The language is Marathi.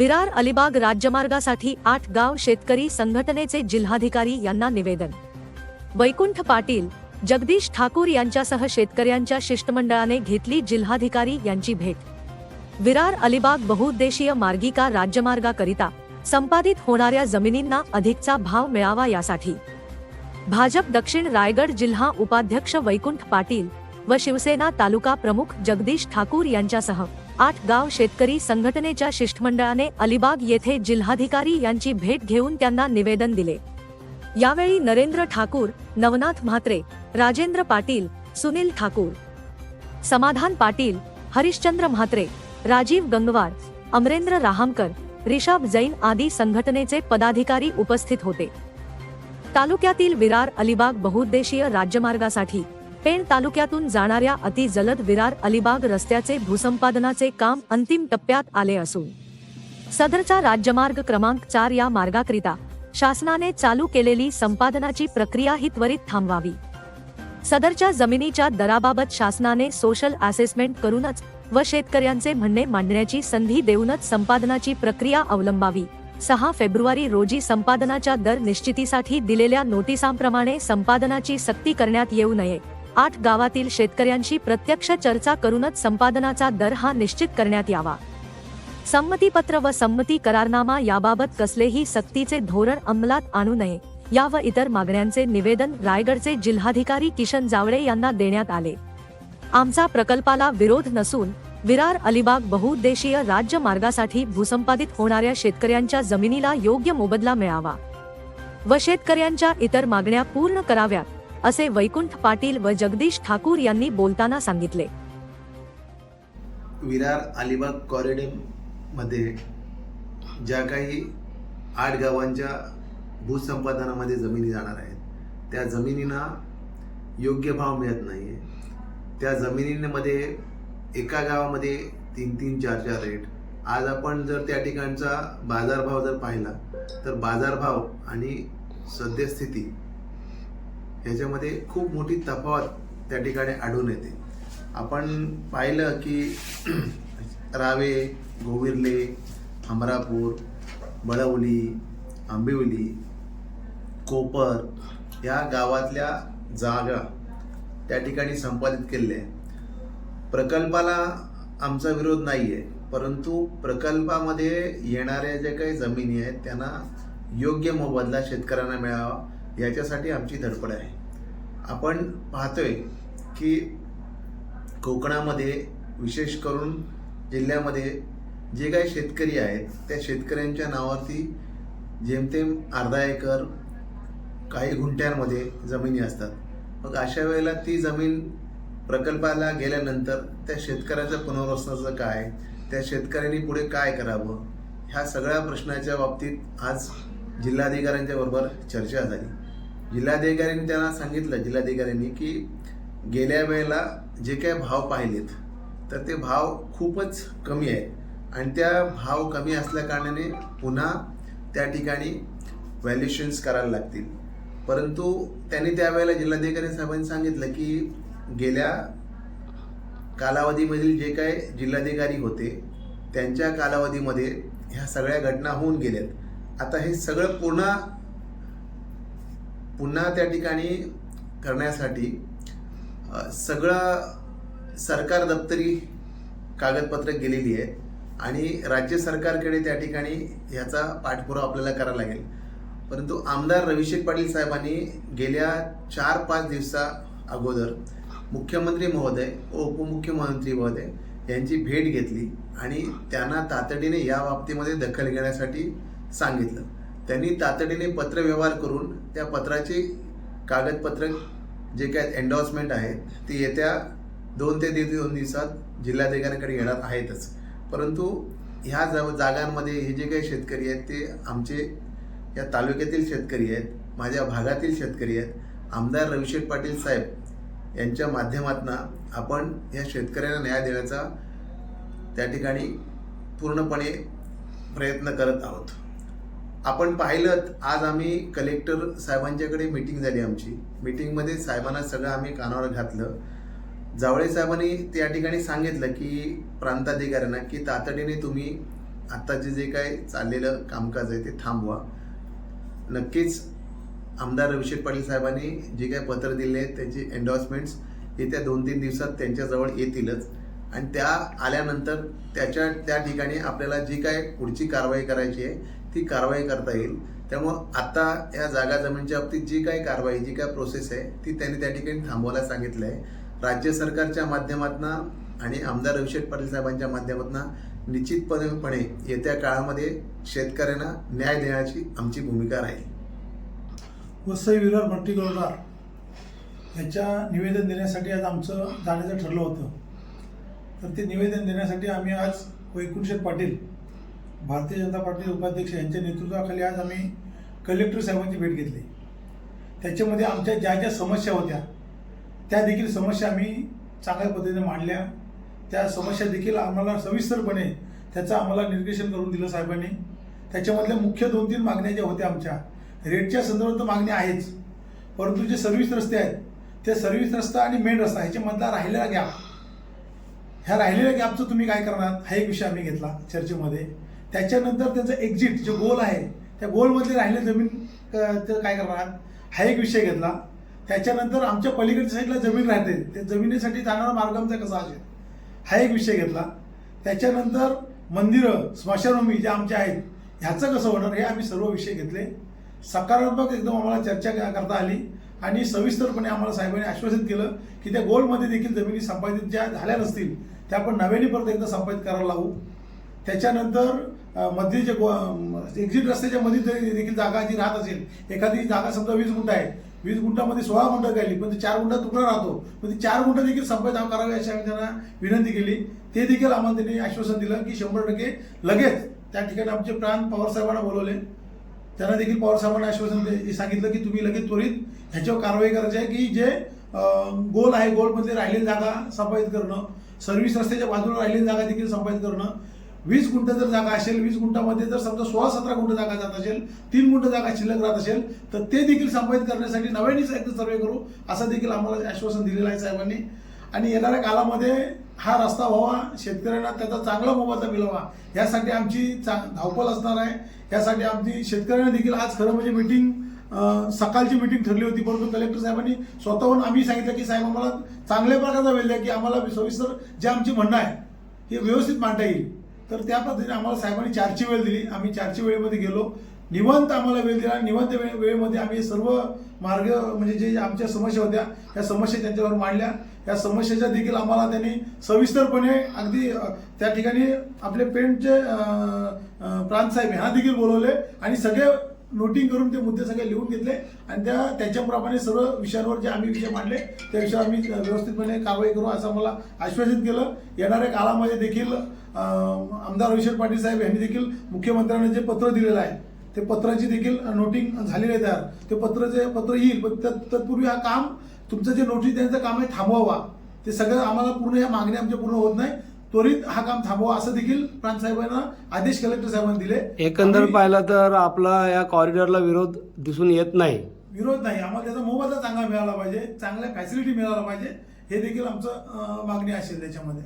विरार अलिबाग राज्यमार्गासाठी आठ गाव शेतकरी संघटनेचे जिल्हाधिकारी यांना निवेदन. वैकुंठ पाटील जगदीश ठाकूर यांच्यासह शेतकऱ्यांच्या शिष्टमंडळाने घेतली जिल्हाधिकारी यांची भेट. विरार अलिबाग बहुउद्देशीय मार्गिका राज्यमार्गाकरिता संपादित होणाऱ्या जमिनींना अधिकचा भाव मिळावा यासाठी. भाजप दक्षिण रायगड जिल्हा उपाध्यक्ष वैकुंठ पाटील व शिवसेना तालुका प्रमुख जगदीश ठाकूर यांच्यासह आठ गाव शेतकरी संघटनेच्या शिष्टमंडळाने अलिबाग येथे जिल्हाधिकारी यांची भेट घेऊन त्यांना निवेदन दिले. यावेळी नरेंद्र ठाकूर नवनाथ म्हात्रे राजेंद्र पाटील सुनील ठाकूर समाधान पाटील हरिश्चंद्र म्हात्रे राजीव गंगवार अमरेंद्र राहामकर रिषभ जैन आदी संघटनेचे पदाधिकारी उपस्थित होते. तालुक्यातील विरार अलिबाग बहुउद्देशीय राज्यमार्गासाठी पेण तालुक्यातून जाणाऱ्या अति जलद विरार अलिबाग रस्त्याचे भूसंपादनाचे काम अंतिम टप्प्यात आले असून सदरचा राज्यमार्ग क्रमांक चार या मार्गाकरिता शासनाने चालू केलेली संपादनाची प्रक्रिया ही त्वरित थांबवावी. सदरच्या जमिनीच्या दराबाबत शासनाने सोशल असेसमेंट करूनच व शेतकऱ्यांचे म्हणणे मांडण्याची संधी देऊनच संपादनाची प्रक्रिया अवलंबावी. सहा फेब्रुवारी रोजी संपादनाच्या दर निश्चितीसाठी दिलेल्या नोटिसांप्रमाणे संपादनाची सक्ती करण्यात येऊ नये. आठ गावातील शेतकऱ्यांशी प्रत्यक्ष चर्चा करूनच संपादनाचा दर हा निश्चित करण्यात यावा. संमतीपत्र व संमती करारनामा याबाबत कसलेही सक्तीचे धोरण अंमलात आणू नये या व इतर मागण्यांचे निवेदन रायगडचे जिल्हाधिकारी किशन जावळे यांना देण्यात आले. आमचा प्रकल्पाला विरोध नसून विरार अलिबाग बहुउद्देशीय राज्य मार्गासाठी भूसंपादित होणाऱ्या शेतकऱ्यांच्या जमिनीला योग्य मोबदला मिळावा व शेतकऱ्यांच्या इतर मागण्या पूर्ण कराव्यात असे वैकुंठ पाटील व जगदीश ठाकूर यांनी बोलताना सांगितले. विरार अलिबाग कॉरिडॉरमध्ये ज्या काही आठ गावांच्या भूसंपादनामध्ये जमिनी जाणार आहेत त्या जमिनींना योग्य भाव मिळत नाही आहे त्या जमिनींमध्ये एका गावामध्ये तीन तीन चार चार रेट. आज आपण जर त्या ठिकाणचा बाजारभाव जर पाहिला तर बाजारभाव आणि सद्यस्थिती ह्याच्यामध्ये खूप मोठी तफावत त्या ठिकाणी आढळून येते. आपण पाहिलं की रावे गोविर्ले अमरापूर बळवली आंबिवली कोपर या गावातल्या जागा त्या ठिकाणी संपादित केलेल्या आहे प्रकल्पाला आमचा विरोध नाही आहे परंतु प्रकल्पामध्ये येणाऱ्या ज्या काही जमिनी आहेत त्यांना योग्य मोबदला शेतकऱ्यांना मिळावा याच्यासाठी आमची धडपड आहे. आपण पाहतोय की कोकणामध्ये विशेष करून जिल्ह्यामध्ये जे काही शेतकरी आहेत त्या शेतकऱ्यांच्या नावावरती जेमतेम अर्धा एकर काही गुंठ्यांमध्ये जमिनी असतात. मग अशा वेळेला ती जमीन प्रकल्पाला गेल्यानंतर त्या शेतकऱ्याचं पुनर्वसनाचं काय? त्या शेतकऱ्यांनी पुढे काय करावं? ह्या सगळ्या प्रश्नाच्या बाबतीत आज जिल्हाधिकाऱ्यांच्या बरोबर चर्चा झाली. जिल्हाधिकाऱ्यांनी त्यांना सांगितलं जिल्हाधिकाऱ्यांनी की गेल्या वेळेला जे काय भाव पाहिलेत तर ते भाव खूपच कमी आहेत. आणि त्या भाव कमी असल्याकारणाने पुन्हा त्या ठिकाणी व्हॅल्युशन्स करायला लागतील. परंतु त्यांनी त्यावेळेला जिल्हाधिकारी साहेबांनी सांगितलं की गेल्या कालावधीमधील जे काय जिल्हाधिकारी होते त्यांच्या कालावधीमध्ये ह्या सगळ्या घटना होऊन गेल्यात. आता हे सगळं पुन्हा पुन्हा त्या ठिकाणी करण्यासाठी सगळं सरकार दप्तरी कागदपत्र गेलेली आहेत आणि राज्य सरकारकडे त्या ठिकाणी ह्याचा पाठपुरावा आपल्याला करावा लागेल. परंतु आमदार रविशेख पाटील साहेबांनी गेल्या चार पाच दिवसा अगोदर मुख्यमंत्री महोदय व उपमुख्यमंत्री महोदय यांची भेट घेतली आणि त्यांना तातडीने या बाबतीमध्ये दखल घेण्यासाठी सांगितलं. त्यांनी तातडीने पत्रव्यवहार करून त्या पत्राचे कागदपत्र जे काय एन्डॉर्समेंट आहेत ते येत्या दोन ते दीड दोन दिवसात जिल्हाधिकाऱ्यांकडे येणार आहेतच. परंतु ह्या जा जागांमध्ये हे जे काही शेतकरी आहेत ते आमचे या तालुक्यातील शेतकरी आहेत माझ्या भागातील शेतकरी आहेत. आमदार रविशेठ पाटील साहेब यांच्या माध्यमातून आपण या शेतकऱ्यांना न्याय देण्याचा त्या ठिकाणी पूर्णपणे प्रयत्न करत आहोत. आपण पाहिलं आज आम्ही कलेक्टर साहेबांच्याकडे मीटिंग झाली आमची. मीटिंगमध्ये साहेबांना सगळं आम्ही कानावर घातलं. जावळे साहेबांनी त्या ठिकाणी सांगितलं की प्रांताधिकाऱ्यांना की तातडीने तुम्ही आत्ताचे जे काय चाललेलं कामकाज आहे ते थांबवा. नक्कीच आमदार रविशेठ पाटील साहेबांनी जे काय पत्र दिले आहेत त्याची एन्डॉर्समेंट्स येत्या दोन तीन दिवसात त्यांच्याजवळ येतीलच. आणि त्या आल्यानंतर त्याच्या त्या ठिकाणी आपल्याला जी काय पुढची कारवाई करायची आहे ती कारवाई करता येईल. त्यामुळं आता या जागा जमिनीच्या बाबतीत जी काय कारवाई जी काय प्रोसेस आहे ती त्यांनी त्या ठिकाणी थांबवायला सांगितलं आहे. राज्य सरकारच्या माध्यमातून आणि आमदार रविशेठ पाटील साहेबांच्या माध्यमातून निश्चितपणेपणे येत्या काळामध्ये शेतकऱ्यांना न्याय देण्याची आमची भूमिका राहील. वसई विरार भट्टी गरोडा याच्या निवेदन देण्यासाठी आज आमचं जाण्याचं ठरलं होतं. तर ते निवेदन देण्यासाठी आम्ही आज वैकुंठशेठ पाटील भारतीय जनता पार्टीचे उपाध्यक्ष यांच्या नेतृत्वाखाली आज आम्ही कलेक्टर साहेबांची भेट घेतली. त्याच्यामध्ये आमच्या ज्या ज्या समस्या होत्या त्या देखील समस्या आम्ही चांगल्या पद्धतीने मांडल्या. त्या समस्या देखील आम्हाला सविस्तरपणे त्याचं आम्हाला निर्देशन करून दिलं साहेबांनी. त्याच्यामधल्या मुख्य दोन तीन मागण्या ज्या होत्या आमच्या रेटच्या संदर्भात तर मागण्या आहेच. परंतु जे सर्व्हिस रस्ते आहेत ते सर्व्हिस रस्ता आणि मेन रस्ता ह्याच्यामधला राहिलेला गॅप. ह्या राहिलेल्या गॅपचं तुम्ही काय करणार? हा एक विषय आम्ही घेतला चर्चेमध्ये. त्याच्यानंतर त्यांचं एक्झिट जे गोल आहे त्या गोलमध्ये राहिले जमीन तर काय करणार? हा एक विषय घेतला. त्याच्यानंतर आमच्या पलीकडच्या साईडला जमीन राहते. त्या जमिनीसाठी जाणारा मार्ग आमचा कसा असेल? हा एक विषय घेतला. त्याच्यानंतर मंदिरं स्मशानभूमी ज्या आमच्या आहेत ह्याचं कसं होणार हे आम्ही सर्व विषय घेतले. सकारात्मक एकदम आम्हाला चर्चा क- करता आली आणि सविस्तरपणे आम्हाला साहेबांनी आश्वासित केलं की त्या गोलमध्ये देखील जमिनी संपादित ज्या झाल्या नसतील त्या आपण नव्याने परत एकदा संपादित करायला लावू त्याच्यानंतरमध्ये जे एक्झिट रस्त्याच्या मध्ये जरी देखील जागा जी राहत असेल एखादी जागा समजा वीस गुंठ आहे वीस गुंठामध्ये सोळा गुंठ गेली पण ते चार गुंठा तुकडा राहतो पण ते चार गुंठ देखील संपादित करावे अशी आम्ही त्यांना विनंती केली. ते देखील आम्हाला त्यांनी आश्वासन दिलं की शंभर टक्के लगेच त्या ठिकाणी आमचे प्राण पवार साहेबांना बोलवले. त्यांना देखील पवार साहेबांना आश्वासन सांगितलं की तुम्ही लगेच त्वरित ह्याच्यावर कारवाई करायची आहे की जे गोल आहे गोलमध्ये राहिलेली जागा संपादित करणं सर्व्हिस रस्त्याच्या बाजूला राहिलेली जागा देखील संपादित करणं वीस गुंठ जर जागा असेल वीस गुंठामध्ये जर समजा सोळा सतरा गुंठ जागा जात असेल तीन गुंठ जागा शिल्लक राहत असेल तर ते देखील संपादित करण्यासाठी नव्यानेच एकदा सर्वे करू. असं देखील आम्हाला आश्वासन दिलेलं आहे साहेबांनी. आणि येणाऱ्या काळामध्ये हा रस्ता व्हावा शेतकऱ्यांना त्याचा चांगला मोबदला मिळावा यासाठी आमची चा धावपळ असणार आहे. यासाठी आमची शेतकऱ्यांना देखील आज खरं म्हणजे मिटिंग सकाळची मिटिंग ठरली होती परंतु कलेक्टर साहेबांनी स्वतःहून आम्ही सांगितलं की साहेब आम्हाला चांगल्या प्रकारचा वेळ द्या की आम्हाला सविस्तर जे आमची म्हणणं आहे हे व्यवस्थित मांडता येईल. तर त्या पद्धतीने आम्हाला साहेबांनी चारची वेळ दिली. आम्ही चारची वेळेमध्ये गेलो. निवंत आम्हाला वेळ दिला. निवंत वेळ वेळेमध्ये आम्ही सर्व मार्ग म्हणजे जे आमच्या समस्या होत्या त्या समस्या त्यांच्यावर मांडल्या. या समस्येच्या देखील आम्हाला त्यांनी सविस्तरपणे अगदी त्या ठिकाणी आपले पेंटचे अ, अ, प्रांतसाहेब देखील बोलवले. आणि सगळे नोटिंग करून ते मुद्दे सगळे लिहून घेतले आणि त्या त्याच्याप्रमाणे सर्व विषयांवर जे आम्ही विषय मांडले त्या विषयावर आम्ही व्यवस्थितपणे कारवाई करू असं मला आश्वासित केलं. येणाऱ्या काळामध्ये देखील आमदार रविशंकर पाटील साहेब यांनी देखील मुख्यमंत्र्यांना जे पत्र दिलेलं आहे ते पत्राची देखील नोटिंग झालेली आहे तयार. ते पत्र जे पत्र येईल पण तत्पूर्वी हा काम तुमचं जे नोटीस देण्याचं काम आहे थांबवावा. ते सगळं आम्हाला पूर्ण या मागण्या आमच्या पूर्ण होत नाही. त्वरित हा काम थांबवा असं देखील प्रांत साहेबांना आदेश कलेक्टर साहेबांनी दिले. एकंदर आम्ही- पाहिलं तर आपला या कॉरिडॉरला विरोध दिसून येत नाही. विरोध नाही. आम्हाला त्याचा मोबदला चांगला मिळाला पाहिजे चांगल्या फॅसिलिटी मिळायला पाहिजे हे देखील आमचं अं, मागणी असेल त्याच्यामध्ये.